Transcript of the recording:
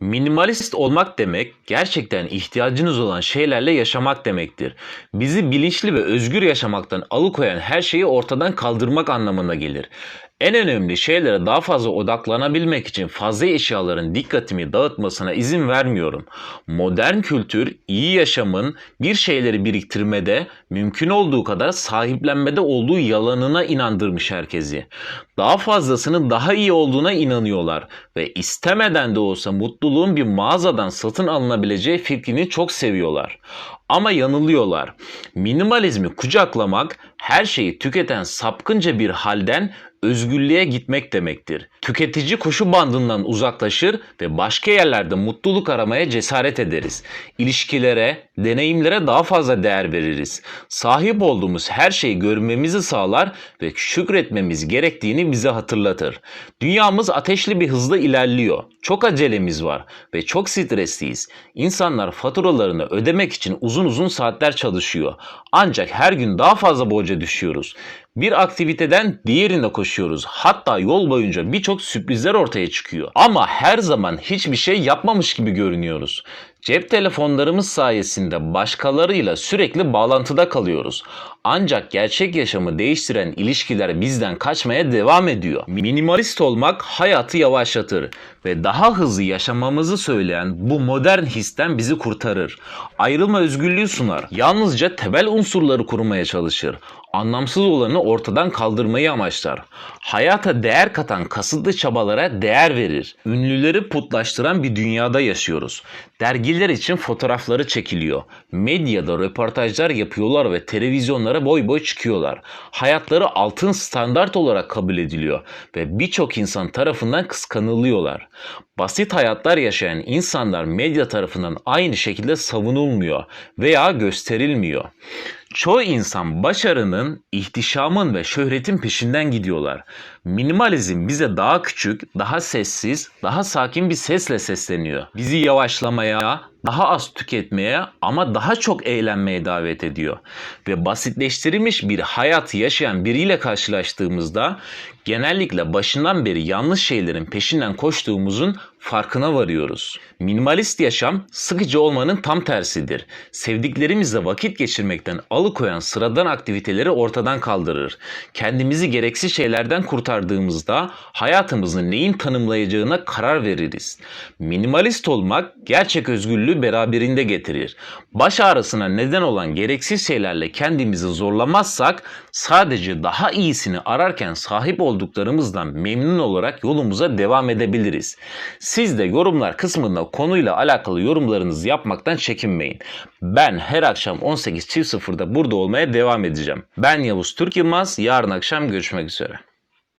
Minimalist olmak demek gerçekten ihtiyacınız olan şeylerle yaşamak demektir. Bizi bilinçli ve özgür yaşamaktan alıkoyan her şeyi ortadan kaldırmak anlamına gelir. En önemli şeylere daha fazla odaklanabilmek için fazla eşyaların dikkatimi dağıtmasına izin vermiyorum. Modern kültür iyi yaşamın bir şeyleri biriktirmede, mümkün olduğu kadar sahiplenmede olduğu yalanına inandırmış herkesi. Daha fazlasının daha iyi olduğuna inanıyorlar ve istemeden de olsa mutluluğun bir mağazadan satın alınabileceği fikrini çok seviyorlar. Ama yanılıyorlar. Minimalizmi kucaklamak her şeyi tüketen sapkınca bir halden özgürlüğe gitmek demektir. Tüketici koşu bandından uzaklaşır ve başka yerlerde mutluluk aramaya cesaret ederiz. İlişkilere, deneyimlere daha fazla değer veririz. Sahip olduğumuz her şeyi görmemizi sağlar ve şükretmemiz gerektiğini bize hatırlatır. Dünyamız ateşli bir hızla ilerliyor. Çok acelemiz var ve çok stresliyiz. İnsanlar faturalarını ödemek için uzun uzun saatler çalışıyor. Ancak her gün daha fazla borca düşüyoruz. Bir aktiviteden diğerine koşuyoruz. Hatta yol boyunca birçok sürprizler ortaya çıkıyor. Ama her zaman hiçbir şey yapmamış gibi görünüyoruz. Cep telefonlarımız sayesinde başkalarıyla sürekli bağlantıda kalıyoruz. Ancak gerçek yaşamı değiştiren ilişkiler bizden kaçmaya devam ediyor. Minimalist olmak hayatı yavaşlatır ve daha hızlı yaşamamızı söyleyen bu modern histen bizi kurtarır. Ayrılma özgürlüğü sunar. Yalnızca temel unsurları kurmaya çalışır. Anlamsız olanı ortadan kaldırmayı amaçlar. Hayata değer katan kasıtlı çabalara değer verir. Ünlüleri putlaştıran bir dünyada yaşıyoruz. Dergiler için fotoğrafları çekiliyor. Medyada röportajlar yapıyorlar ve televizyonlara boy boy çıkıyorlar. Hayatları altın standart olarak kabul ediliyor ve birçok insan tarafından kıskanılıyorlar. Basit hayatlar yaşayan insanlar medya tarafından aynı şekilde savunulmuyor veya gösterilmiyor. Çoğu insan başarının, ihtişamın ve şöhretin peşinden gidiyorlar. Minimalizm bize daha küçük, daha sessiz, daha sakin bir sesle sesleniyor. Bizi yavaşlamaya, daha az tüketmeye ama daha çok eğlenmeye davet ediyor. Ve basitleştirilmiş bir hayatı yaşayan biriyle karşılaştığımızda genellikle başından beri yanlış şeylerin peşinden koştuğumuzun farkına varıyoruz. Minimalist yaşam sıkıcı olmanın tam tersidir. Sevdiklerimizle vakit geçirmekten alıkoyan sıradan aktiviteleri ortadan kaldırır. Kendimizi gereksiz şeylerden kurtardığımızda hayatımızı neyin tanımlayacağına karar veririz. Minimalist olmak gerçek özgürlüğü beraberinde getirir. Baş ağrısına neden olan gereksiz şeylerle kendimizi zorlamazsak sadece daha iyisini ararken sahip olduklarımızdan memnun olarak yolumuza devam edebiliriz. Siz de yorumlar kısmında konuyla alakalı yorumlarınızı yapmaktan çekinmeyin. Ben her akşam 18.00'da burada olmaya devam edeceğim. Ben Yavuz Türk Yılmaz. Yarın akşam görüşmek üzere.